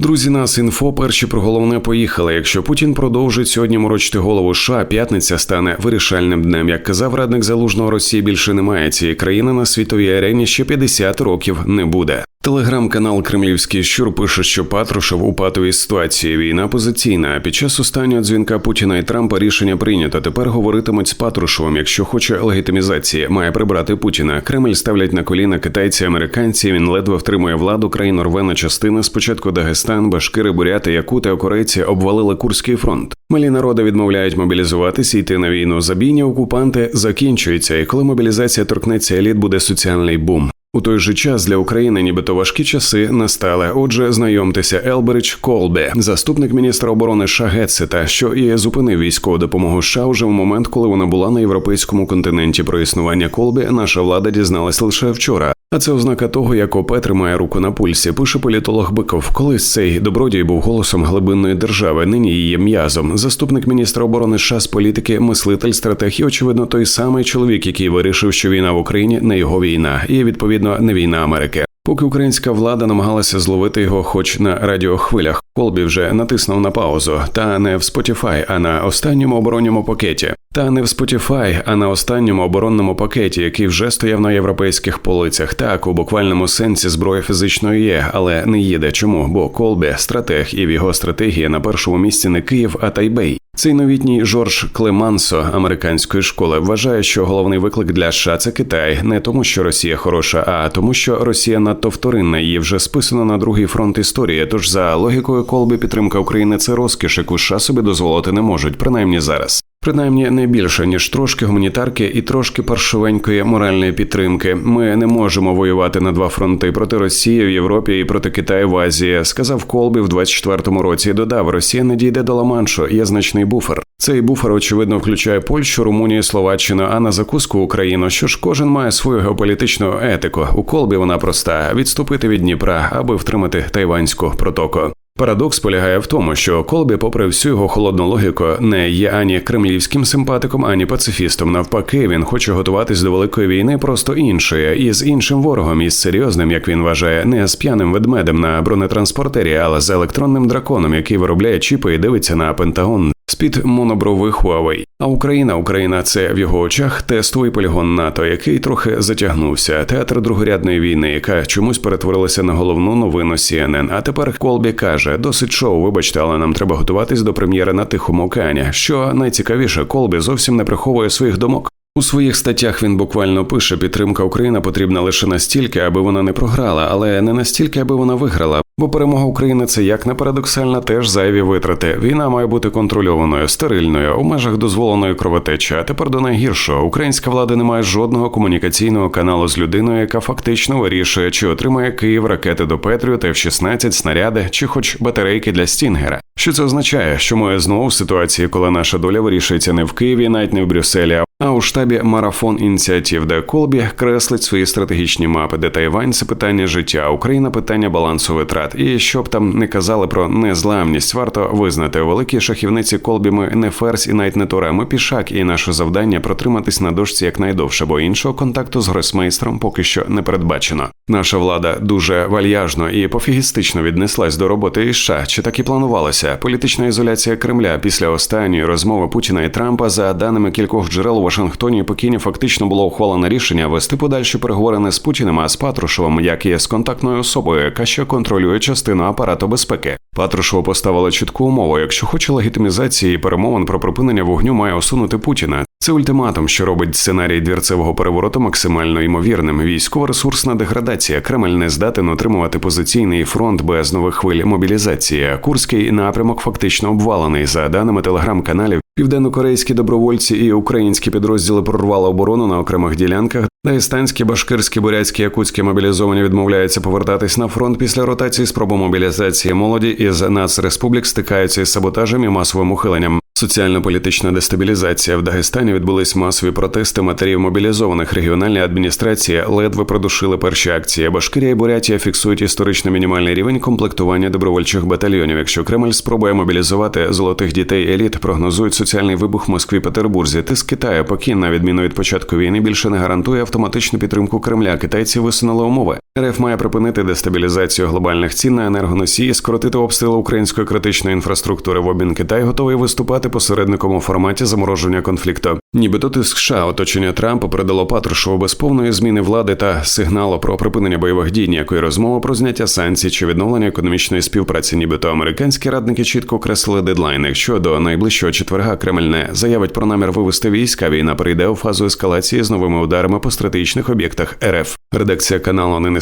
Друзі, нас інфо перші про головне поїхали. Якщо Путін продовжить сьогодні морочити голову США, п'ятниця стане вирішальним днем. Як казав радник залужного Росії, більше немає цієї країни на світовій арені ще 50 років не буде. Телеграм-канал Кремлівський щур пише, що Патрушев у патовій ситуації війна позиційна. Під час останнього дзвінка Путіна і Трампа рішення прийнято. Тепер говоритимуть з Патрушевим. Якщо хоче легітимізації, має прибрати Путіна. Кремль ставлять на коліна китайці, американці. Він ледве втримує владу. Країн рве на. Спочатку Дагестан, Башкири, Буряти, Якути, Окорейці обвалили Курський фронт. Малі народи відмовляють мобілізуватися, йти на війну. Забійні окупанти закінчуються, і коли мобілізація торкнеться еліт, буде соціальний бум. У той же час для України нібито важкі часи настали. Отже, знайомтеся, Елберич Колбе, заступник міністра оборони США Гетсета, що і зупинив військову допомогу США уже в момент, коли вона була на європейському континенті. Про існування Колбі наша влада дізналась лише вчора. А це ознака того, як ОП тримає руку на пульсі. Пише політолог Биков. Колись цей добродій був голосом глибинної держави. Нині її м'язом. Заступник міністра оборони США з політики, мислитель, стратег і, очевидно, той самий чоловік, який вирішив, що війна в Україні не його війна, і відповідно не війна Америки. Поки українська влада намагалася зловити його, хоч на радіохвилях, Колбі вже натиснув на паузу, та не в Spotify, а на останньому оборонному пакеті. Та не в Spotify, а на останньому оборонному пакеті, який вже стояв на європейських полицях. Так, у буквальному сенсі зброя фізично є, але не їде. Чому? Бо Колбі стратег, і в його стратегії на першому місці не Київ, а Тайбей. Цей новітній Жорж Клемансо американської школи вважає, що головний виклик для США – це Китай, не тому, що Росія хороша, а тому, що Росія надто вторинна. Її вже списано на другий фронт історії. Тож за логікою колби підтримка України це розкіш, яку США собі дозволити не можуть, принаймні зараз. Принаймні не більше ніж трошки гуманітарки і трошки паршивенької моральної підтримки. Ми не можемо воювати на два фронти проти Росії в Європі і проти Китаю в Азії. Сказав Колбі в 24-му році. Додав, Росія не дійде до Ла-Маншу, Є значний буфер. Цей буфер очевидно включає Польщу, Румунію, Словаччину, а на закуску Україну. Що ж кожен має свою геополітичну етику. У Колбі вона проста відступити від Дніпра, аби втримати тайванську протоку. Парадокс полягає в тому, що Колбі, попри всю його холодну логіку, не є ані кремлівським симпатиком, ані пацифістом. Навпаки, він хоче готуватись до великої війни просто іншої, з іншим ворогом, із серйозним, як він вважає, не з п'яним ведмедем на бронетранспортері, але з електронним драконом, який виробляє чіпи і дивиться на Пентагон з під монобрових Huawei. А Україна, Україна, це в його очах тестовий полігон НАТО, який трохи затягнувся. Театр другорядної війни, яка чомусь перетворилася на головну новину CNN. А тепер Колбі каже: досить шоу, вибачте, але нам треба готуватись до прем'єри на Тихому океані. Що найцікавіше, Колбі зовсім не приховує своїх думок. У своїх статтях він буквально пише: підтримка України потрібна лише настільки, аби вона не програла, але не настільки, аби вона виграла. Бо перемога України це як не парадоксально, теж зайві витрати. Війна має бути контрольованою, стерильною, у межах дозволеної кровотечі. А тепер до найгіршого українська влада не має жодного комунікаційного каналу з людиною, яка фактично вирішує, чи отримає Київ ракети до Петріота, F-16, снаряди, чи хоч батарейки для Стінгера. Що це означає? Що ми знову в ситуації, коли наша доля вирішується не в Києві, навіть не в Брюсселі, а у штабі марафон ініціатив, де Колбі креслить свої стратегічні мапи, де Тайвань це питання життя, Україна питання балансу витрат. І щоб там не казали про незламність, варто визнати великі шахівниці Колбі ми не ферзь і навіть не тура, ми пішак, і наше завдання протриматись на дошці якнайдовше, бо іншого контакту з гросмейстром поки що не передбачено. Наша влада дуже вальяжно і пофігістично віднеслась до роботи і США. Чи так і планувалося? Політична ізоляція Кремля після останньої розмови Путіна і Трампа за даними кількох джерел у Вашингтоні і Пекіні фактично було ухвалено рішення вести подальші переговори не з Путіним, а з Патрушевим, як і з контактною особою, яка ще контролює частину апарату безпеки. Патрушеву поставила чітку умову: якщо хоче легітимізації перемовин про припинення вогню, має усунути Путіна. Це ультиматум, що робить сценарій двірцевого перевороту максимально ймовірним. Військово-ресурсна деградація. Кремль не здатен отримувати позиційний фронт без нових хвиль мобілізації. Курський напрямок фактично обвалений. За даними телеграм-каналів, південно-корейські добровольці і українські підрозділи прорвали оборону на окремих ділянках. Дагестанські, башкирські, бурятські, якутські мобілізовані відмовляються повертатись на фронт після ротації спроби мобілізації молоді із нацреспублік стикаються із саботажем і масовим ухиленням. Соціально-політична дестабілізація в Дагестані відбулись масові протести матерів мобілізованих. Регіональні адміністрації ледве продушили перші акції. Башкирія і Бурятія фіксують історично мінімальний рівень комплектування добровольчих батальйонів. Якщо Кремль спробує мобілізувати золотих дітей еліт, прогнозують соціальний вибух в Москві Петербурзі. Тиск Китаю Пекін, на відміну від початку війни, більше не гарантує автоматично автоматичну підтримку Кремля. Китайці висунули умови. РФ має припинити дестабілізацію глобальних цін на енергоносії, скоротити обстріли української критичної інфраструктури. В обмін Китай готовий виступати посередником у форматі замороження конфлікту. Нібито тиск США оточення Трампа передало Патрушеву без повної зміни влади та сигналу про припинення бойових дій, ніякої розмови про зняття санкцій чи відновлення економічної співпраці. Нібито американські радники чітко окреслили дедлайн. Якщо до найближчого четверга Кремль не заявить про намір вивести війська, війна перейде у фазу ескалації з новими ударами по стратегічних об'єктах РФ. Редакція каналу не